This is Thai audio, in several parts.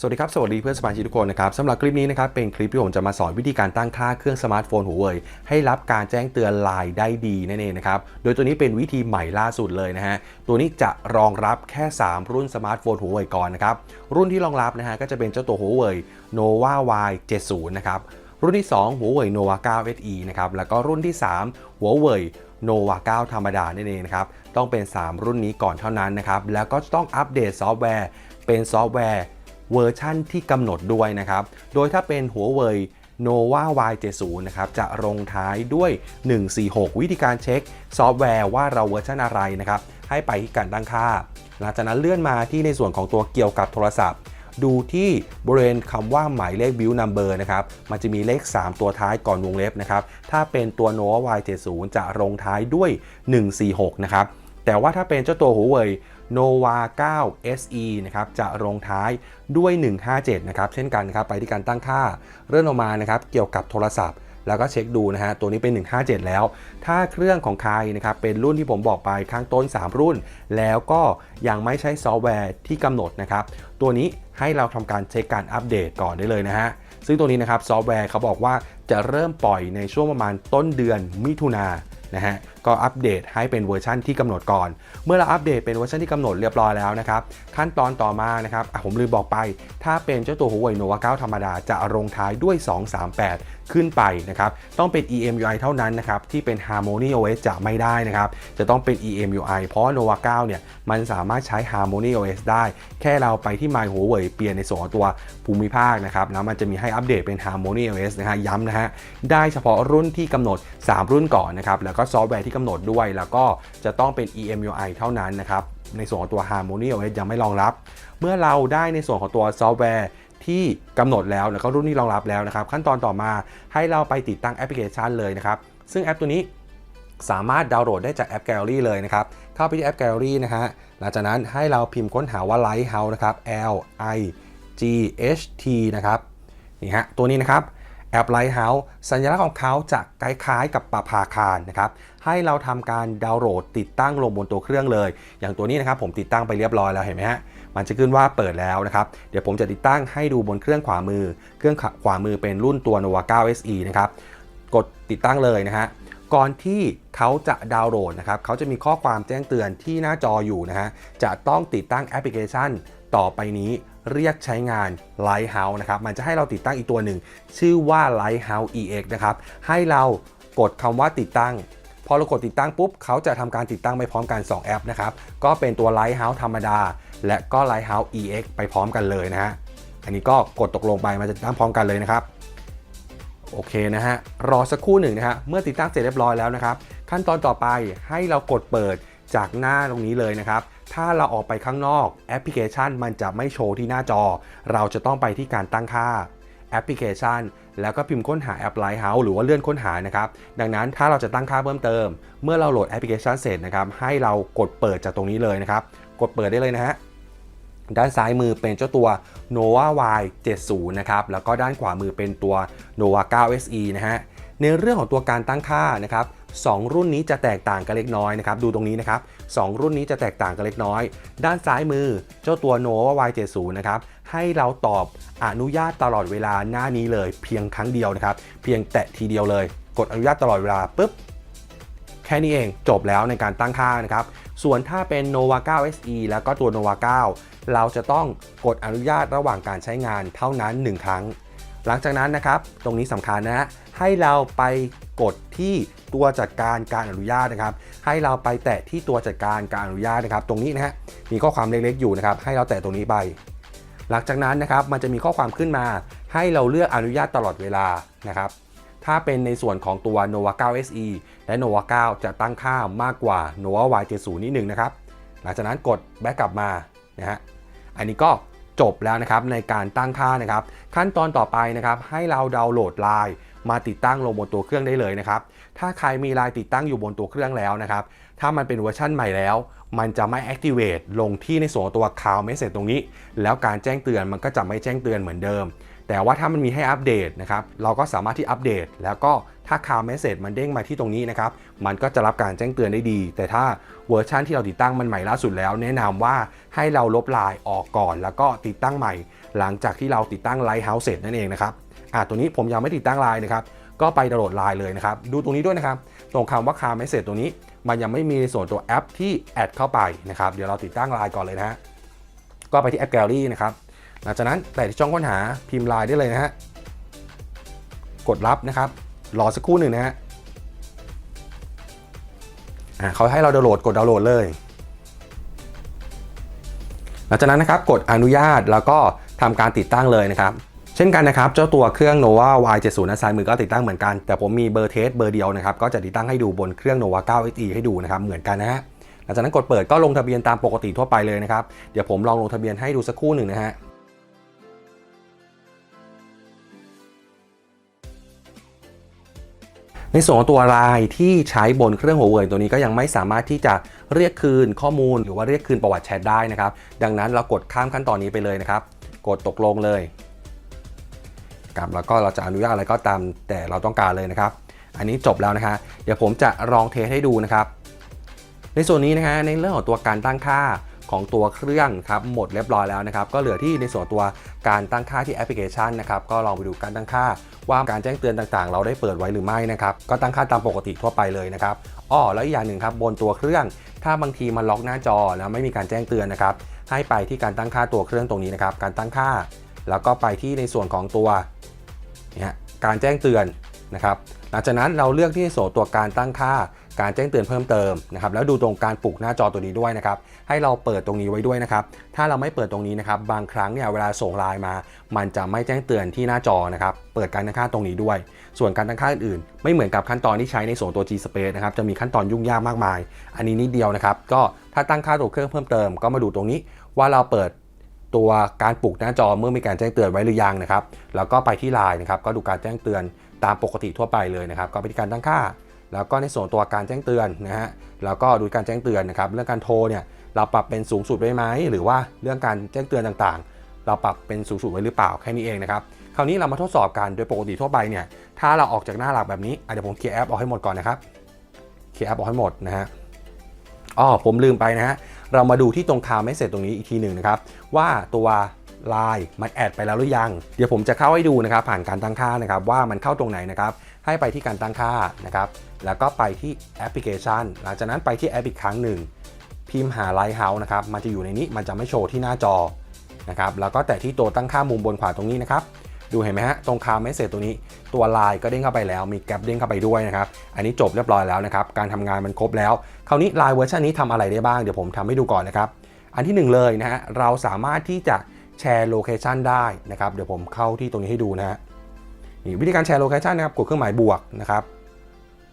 สวัสดีครับ สวัสดีเพื่อนสมาชิกทุกคนนะครับสำหรับคลิปนี้นะครับเป็นคลิปที่ผมจะมาสอนวิธีการตั้งค่าเครื่องสมาร์ทโฟนหัวเว่ยให้รับการแจ้งเตือนไลน์ได้ดีนั่นเองนะครับโดยตัวนี้เป็นวิธีใหม่ล่าสุดเลยนะฮะตัวนี้จะรองรับแค่ 3 รุ่นสมาร์ทโฟนหัวเว่ยก่อนนะครับรุ่นที่รองรับนะฮะก็จะเป็นเจ้าตัวหัวเว่ย nova y 70นะครับรุ่นที่2หัวเว่ย nova 9 se นะครับแล้วก็รุ่นที่3หัวเว่ย nova 9ธรรมดานั่นเองนะครับต้องเป็น 3 รุ่นนี้ก่อนเท่านั้นนะครับแล้วก็ต้องอัปเดตซอฟต์แวร์เป็นซอฟต์แวร์ เวอร์ชั่นที่กำหนดด้วยนะครับ โดยถ้าเป็นหัวเว่ย nova y 70 นะครับจะลงท้ายด้วย 146 วิธีการเช็คซอฟต์แวร์ว่าเราเวอร์ชันอะไรนะครับ ให้ไปที่การตั้งค่า หลังจากนั้นเลื่อนมาที่ในส่วนของตัวเกี่ยวกับโทรศัพท์ ดูที่บริเวณคำว่าหมายเลข build number นะครับ มันจะมีเลข 3 ตัวท้ายก่อนวงเล็บนะครับ ถ้าเป็นตัว nova y 70 จะลงท้ายด้วย 146 นะครับ แต่ว่าถ้าเป็นเจ้าตัวหัวเว่ย nova 9 se นะครับจะลงท้ายด้วย 157 นะครับ เช่นกันครับ ไปที่การตั้งค่าเลื่อนลงมานะครับ เกี่ยวกับโทรศัพท์ แล้วก็เช็คดูนะฮะ ตัวนี้เป็น 157 แล้ว ถ้าเครื่องของใครนะครับ เป็นรุ่นที่ผมบอกไปข้างต้น 3 รุ่น แล้วก็ยังไม่ใช้ซอฟต์แวร์ที่กำหนดนะครับ ตัวนี้ให้เราทำการเช็คการอัปเดตก่อนได้เลยนะฮะซึ่งตัวนี้นะครับซอฟต์แวร์เขาบอกว่าจะเริ่มปล่อยในช่วงประมาณต้นเดือนมิถุนายนนะฮะ ก็อัปเดตให้เป็นเวอร์ชันที่กำหนดก่อน เมื่อเราอัปเดตเป็นเวอร์ชันที่กำหนดเรียบร้อยแล้วนะครับ ขั้นตอนต่อมานะครับอะผมลืมบอกไป ถ้าเป็นเจ้าตัว Huawei Nova 9ธรรมดาจะลงท้ายด้วย 238 ขึ้นไปนะครับ ต้องเป็น EMUI เท่านั้นนะครับ ที่เป็น Harmony OS จะไม่ได้นะครับ จะต้องเป็น EMUI เพราะ Nova 9 เนี่ย มันสามารถใช้ Harmony OS ได้ แค่เราไปที่ My Huawei เปลี่ยนในส่วนของตัวภูมิภาคนะครับแล้วมันจะมีให้อัปเดตเป็น Harmony OS นะฮะย้ำนะฮะ ได้เฉพาะรุ่นที่กำหนด 3 รุ่นก่อนนะครับ แล้วก็ซอฟต์แวร์ที่กำหนดด้วย แล้วก็จะต้องเป็น EMUI เท่านั้นนะครับ ในส่วนของตัว Harmony OS ยังไม่รองรับ เมื่อเราได้ในส่วนของตัวซอฟต์แวร์ที่กำหนดแล้วแล้วก็รุ่นที่รองรับแล้วนะครับ ขั้นตอนต่อมาให้เราไปติดตั้งแอปพลิเคชันเลยนะครับ ซึ่งแอปตัวนี้สามารถดาวน์โหลดได้จากแอป Gallery เลยนะครับ เข้าไปที่แอป Gallery นะฮะ หลังจากนั้นให้เราพิมพ์ค้นหาว่า Lighthouse นะครับ L I G H T นะครับ นี่ฮะ ตัวนี้นะครับ แอป Lighthouse สัญลักษณ์ของเขาจะคล้ายๆกับปะพาคารนะครับให้เราทำการดาวน์โหลดติดตั้งลงบนตัวเครื่องเลย อย่างตัวนี้นะครับผมติดตั้งไปเรียบร้อยแล้วเห็นไหมฮะมันจะขึ้นว่าเปิดแล้วนะครับเดี๋ยวผมจะติดตั้งให้ดูบนเครื่องขวามือ เครื่องขวามือเป็นรุ่นตัว nova 9 se นะครับกดติดตั้งเลยนะฮะก่อนที่เขาจะดาวน์โหลดนะครับเขาจะมีข้อความแจ้งเตือนที่หน้าจออยู่นะฮะจะต้องติดตั้งแอปพลิเคชัน ต่อไปนี้เรียกใช้งาน Lighthouse นะครับ มันจะให้เราติดตั้งอีกตัวหนึ่ง ชื่อว่า Lighthouse EX นะครับ ให้เรากดคำว่าติดตั้ง พอเรากดติดตั้งปุ๊บ เขาจะทำการติดตั้งไปพร้อมกัน 2 แอปนะครับ ก็เป็นตัว Lighthouse ธรรมดา และก็ Lighthouse EX ไปพร้อมกันเลยนะฮะ อันนี้ก็กดตกลงไป มันจะติดตั้งพร้อมกันเลยนะครับ โอเคนะฮะ รอสักครู่หนึ่งนะฮะ เมื่อติดตั้งเสร็จเรียบร้อยแล้วนะครับ ขั้นตอนต่อไปให้เรากดเปิดจากหน้าตรงนี้เลยนะครับ ถ้าเราออกไปข้างนอกแอปพลิเคชันมันจะไม่โชว์ที่หน้าจอ เราจะต้องไปที่การตั้งค่าแอปพลิเคชัน แล้วก็พิมพ์ค้นหาแอป Lighthouse หรือว่าเลื่อนค้นหานะครับ ดังนั้นถ้าเราจะตั้งค่าเพิ่มเติม เมื่อเราโหลดแอปพลิเคชันเสร็จนะครับ ให้เรากดเปิดจากตรงนี้เลยนะครับ กดเปิดได้เลยนะฮะด้านซ้ายมือเป็นเจ้าตัว nova y 70นะครับ แล้วก็ด้านขวามือเป็นตัว nova 9 se นะฮะ ในเรื่องของตัวการตั้งค่านะครับ สองรุ่นนี้จะแตกต่างกันเล็กน้อยนะครับดูตรงนี้นะครับสองรุ่นนี้จะแตกต่างกันเล็กน้อย ด้านซ้ายมือเจ้าตัว nova y 70 นะครับให้เราตอบอนุญาตตลอดเวลาหน้านี้เลย เพียงครั้งเดียวนะครับ เพียงแตะทีเดียวเลย กดอนุญาตตลอดเวลาปุ๊บแค่นี้เองจบแล้วในการตั้งค่านะครับ ส่วนถ้าเป็น nova 9 se แล้วก็ตัว nova 9 เราจะต้องกดอนุญาตระหว่างการใช้งานเท่านั้น 1 ครั้ง หลังจากนั้นนะครับ ตรงนี้สำคัญนะฮะให้เราไป กดที่ตัวจัดการการอนุญาตนะครับ ให้เราไปแตะที่ตัวจัดการการอนุญาตนะครับ ตรงนี้นะฮะมีข้อความเล็กๆอยู่นะครับ ให้เราแตะตรงนี้ไป หลังจากนั้นนะครับมันจะมีข้อความขึ้นมา ให้เราเลือกอนุญาตตลอดเวลานะครับ ถ้าเป็นในส่วนของตัว nova 9 se และ nova 9 จะตั้งค่ามากกว่า nova y 70 นิดนึงนะครับ หลังจากนั้นกดแบ็กกลับมานะฮะอันนี้ก็จบแล้วนะครับในการตั้งค่านะครับ ขั้นตอนต่อไปนะครับ ให้เราดาวน์โหลดไลน์ มาติดตั้งลงบนตัวเครื่องได้เลยนะครับ ถ้าใครมีไลน์ติดตั้งอยู่บนตัวเครื่องแล้วนะครับ ถ้ามันเป็นเวอร์ชั่นใหม่แล้ว มันจะไม่ activate ลงที่ในส่วนตัว cloud message ตรงนี้ แล้วการแจ้งเตือนมันก็จะไม่แจ้งเตือนเหมือนเดิม แต่ว่าถ้ามันมีให้อัปเดตนะครับ เราก็สามารถที่อัปเดต แล้วก็ถ้า cloud message มันเด้งมาที่ตรงนี้นะครับ มันก็จะรับการแจ้งเตือนได้ดี แต่ถ้าเวอร์ชันที่เราติดตั้งมันใหม่ล่าสุดแล้ว แนะนำว่าให้เราลบไลน์ออกก่อน แล้วก็ติดตั้งใหม่ หลังจากที่เราติดตั้ง Lighthouse เสร็จนั่นเองนะครับ อ่าตัวนี้ผมยังไม่ติดตั้งไลน์นะครับก็ไปดาวน์โหลดไลน์เลยนะครับ ดูตรงนี้ด้วยนะครับ ตรงคำว่า Cloud Message ตรงนี้ มันยังไม่มีในส่วนตัวแอปที่แอดเข้าไปนะครับ เดี๋ยวเราติดตั้งไลน์ก่อนเลยนะฮะ ก็ไปที่แอปแกลลี่นะครับ หลังจากนั้นแต่ที่ช่องค้นหาพิมพ์ไลน์ได้เลยนะฮะ กดรับนะครับ รอสักครู่หนึ่งนะฮะอ่าเขาให้เราดาวน์โหลดกดดาวน์โหลดเลย หลังจากนั้นนะครับกดอนุญาตแล้วก็ทำการติดตั้งเลยนะครับ เช่นกันนะครับ เจ้าตัวเครื่อง nova y70 นะซ้ายมือก็ติดตั้งเหมือนกัน แต่ผมมีเบอร์เทสเบอร์เดียวนะครับ ก็จะติดตั้งให้ดูบนเครื่อง nova 9 xe ให้ดูนะครับ เหมือนกันนะฮะ หลังจากนั้นกดเปิดก็ลงทะเบียนตามปกติทั่วไปเลยนะครับ เดี๋ยวผมลองลงทะเบียนให้ดูสักครู่หนึ่งนะฮะในส่วนของตัวลายที่ใช้บนเครื่องหัวเว่ยตัวนี้ก็ยังไม่สามารถที่จะเรียกคืนข้อมูล หรือว่าเรียกคืนประวัติแชทได้นะครับ ดังนั้นเรากดข้ามขั้นตอนนี้ไปเลยนะครับ กดตกลงเลย ครับแล้วก็เราจะอนุญาตอะไรก็ตามแต่เราต้องการเลยนะครับ อันนี้จบแล้วนะฮะเดี๋ยวผมจะลองเทสให้ดูนะครับ ในส่วนนี้นะฮะในเรื่องของตัวการตั้งค่าของตัวเครื่องครับหมดเรียบร้อยแล้วนะครับก็เหลือที่ในส่วนตัวการตั้งค่าที่แอปพลิเคชันนะครับก็ลองไปดูการตั้งค่า ว่าการแจ้งเตือนต่างๆ เราได้เปิดไว้หรือไม่นะครับก็ตั้งค่าตามปกติทั่วไปเลยนะครับอ้อแล้วอีกอย่างหนึ่งครับบนตัวเครื่อง ถ้าบางทีมันล็อกหน้าจอแล้วไม่มีการแจ้งเตือนนะครับให้ไปที่การตั้งค่าตัวเครื่องตรงนี้นะครับการตั้งค่า แล้วก็ไปที่ในส่วนของตัว นี่ยการแจ้งเตือนนะครับหลังจากนั้นเราเลือกที่โสตัวการตั้งค่าการแจ้งเตือนเพิ่มเติมนะครับแล้วดูตรงการปลุกหน้าจอตัวนี้ด้วยนะครับให้เราเปิดตรงนี้ไว้ด้วยนะครับถ้าเราไม่เปิดตรงนี้นะครับบางครั้งเนี่ยเวลาส่งไลน์มา มันจะไม่แจ้งเตือนที่หน้าจอนะครับเปิดการตั้งค่าตรงนี้ด้วย ส่วนการตั้งค่าอื่นๆ ไม่เหมือนกับขั้นตอนที่ใช้ในส่วนตัว G Space นะครับจะมีขั้นตอนยุ่งยากมากมาย อันนี้นิดเดียวนะครับก็ถ้าตั้งค่าตัวเครื่องเพิ่มเติมก็มาดูตรงนี้ว่าเราเปิด ตัวการปลุกหน้าจอเมื่อมีการแจ้งเตือนไว้หรือยังนะครับ แล้วก็ไปที่ไลน์นะครับ ก็ดูการแจ้งเตือนตามปกติทั่วไปเลยนะครับ ก็ไปที่การตั้งค่า แล้วก็ในส่วนตัวการแจ้งเตือนนะฮะ แล้วก็ดูการแจ้งเตือนนะครับ เรื่องการโทรเนี่ยเราปรับเป็นสูงสุดไว้ไหม หรือว่าเรื่องการแจ้งเตือนต่างๆ เราปรับเป็นสูงสุดไว้หรือเปล่าแค่นี้เองนะครับ คราวนี้เรามาทดสอบกันโดยปกติทั่วไปเนี่ย ถ้าเราออกจากหน้าหลักแบบนี้เดี๋ยวผมเคลียร์แอปออกให้หมดก่อนนะครับ เคลียร์แอปออกให้หมดนะฮะ อ๋อผมลืมไปนะฮะ เรามาดูที่ตรงคาไม่เสร็จตรงนี้อีกทีหนึ่งนะครับ ว่าตัวไลน์มันแอดไปแล้วหรือยัง เดี๋ยวผมจะเข้าให้ดูนะครับ ผ่านการตั้งค่านะครับ ว่ามันเข้าตรงไหนนะครับ ให้ไปที่การตั้งค่านะครับ แล้วก็ไปที่แอปพลิเคชัน หลังจากนั้นไปที่แอปอีกครั้งหนึ่ง พิมพ์หา Lighthouse นะครับ มันจะอยู่ในนี้ มันจะไม่โชว์ที่หน้าจอนะครับ แล้วก็แต่ที่ตัวตั้งค่ามุมบนขวาตรงนี้นะครับ ดูเห็นไหมฮะตรงคาไม่เสร็จตัวนี้ ตัวลน์ก็เด้งเข้าไปแล้วมีแกลบเด้งเข้าไปด้วยนะครับอันนี้จบเรียบร้อยแล้วนะครับการทำงานมันครบแล้ว คราวนี้ลน์เวอร์ชันนี้ทำอะไรได้บ้างเดี๋ยวผมทำให้ดูก่อนนะครับอันที่หนึ่งเลยนะฮะเราสามารถที่จะแชร์โลเคชันได้นะครับเดี๋ยวผมเข้าที่ตรงนี้ให้ดูนะฮะนี่วิธีการแชร์โลเคชันนะครับกดเครื่องหมายบวกนะครับ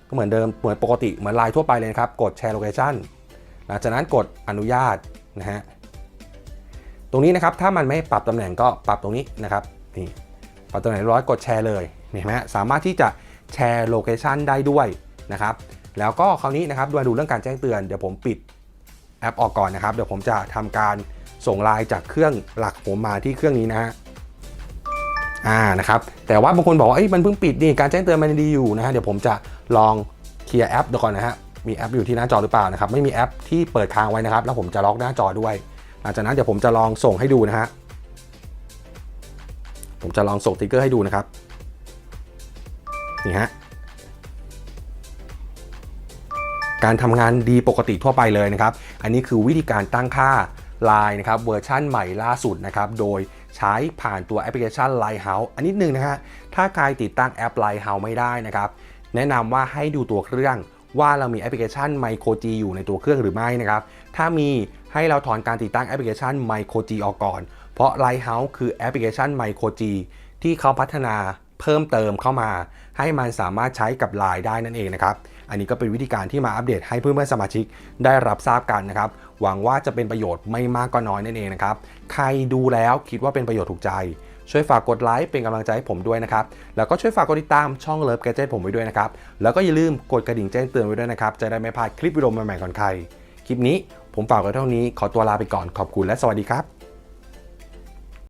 ก็เหมือนเดิมเหมือนปกติเหมือนไลน์ทั่วไปเลยนะครับกดแชร์โลเคชันหลังจากนั้นกดอนุญาตนะฮะตรงนี้นะครับถ้ามันไม่ปรับตำแหน่งก็ปรับตรงนี้นะครับนี่ ปรับตำแหนร้อยกดแชร์เลยเห็นไหมสามารถที่จะแชร์โลเคชันได้ด้วยนะครับแล้วก็คราวนี้นะครับดูดูเรื่องการแจ้งเตือนเดี๋ยวผมปิดแอปออกก่อนนะครับเดี๋ยวผมจะทำการส่งไลน์จากเครื่องหลักผมมาที่เครื่องนี้นะฮะอ่านะครับแต่ว่าบางคนบอกว่าเอ้มันเพิ่งปิดนี่การแจ้งเตือนมันดีอยู่นะฮะเดี๋ยวผมจะลองเคลียร์แอปดูก่อนนะฮะมีแอปอยู่ที่หน้าจอหรือเปล่านะครับไม่มีแอปที่เปิดค้างไว้นะครับ แล้วผมจะล็อกหน้าจอด้วย หลังจากนั้นเดี๋ยวผมจะลองส่งให้ดูนะฮะ ผมจะลองส่งติ๊กเกอร์ให้ดูนะครับ นี่ฮะ การทำงานดีปกติทั่วไปเลยนะครับ อันนี้คือวิธีการตั้งค่า Line นะครับเวอร์ชั่นใหม่ล่าสุดนะครับ โดยใช้ผ่านตัวแอปพลิเคชัน Lighthouse อันนิดนึงนะฮะ ถ้าใครติดตั้งแอป Lighthouse ไม่ได้นะครับ แนะนำว่าให้ดูตัวเครื่องว่าเรามีแอปพลิเคชัน Micro G อยู่ในตัวเครื่องหรือไม่นะครับ ถ้ามีให้เราถอนการติดตั้งแอปพลิเคชัน Micro G ออกก่อน เพราะ Lighthouse คือแอปพลิเคชัน Micro G ที่เขาพัฒนาเพิ่มเติมเข้ามา ให้มันสามารถใช้กับ Line ได้นั่นเองนะครับ อันนี้ก็เป็นวิธีการที่มาอัปเดตให้เพื่อนๆสมาชิกได้รับทราบกันนะครับ หวังว่าจะเป็นประโยชน์ไม่มากก็น้อยนั่นเองนะครับ ใครดูแล้วคิดว่าเป็นประโยชน์ถูกใจ ช่วยฝากกดไลค์เป็นกำลังใจให้ผมด้วยนะครับ แล้วก็ช่วยฝากกดติดตามช่องเลิฟแกจ e t ผมไว้ด้วยนะครับ แล้วก็อย่าลืมกดกระดิ่งแจ้งเตือนไว้ด้วยนะครับ จะได้ไม่พลาดคลิปวิดีโอใหม่ๆก่อนใคร คลิปนี้ผมฝากไว้เท่านี้ ขอตัวลาไปก่อน ขอบคุณและสวัสดีครับ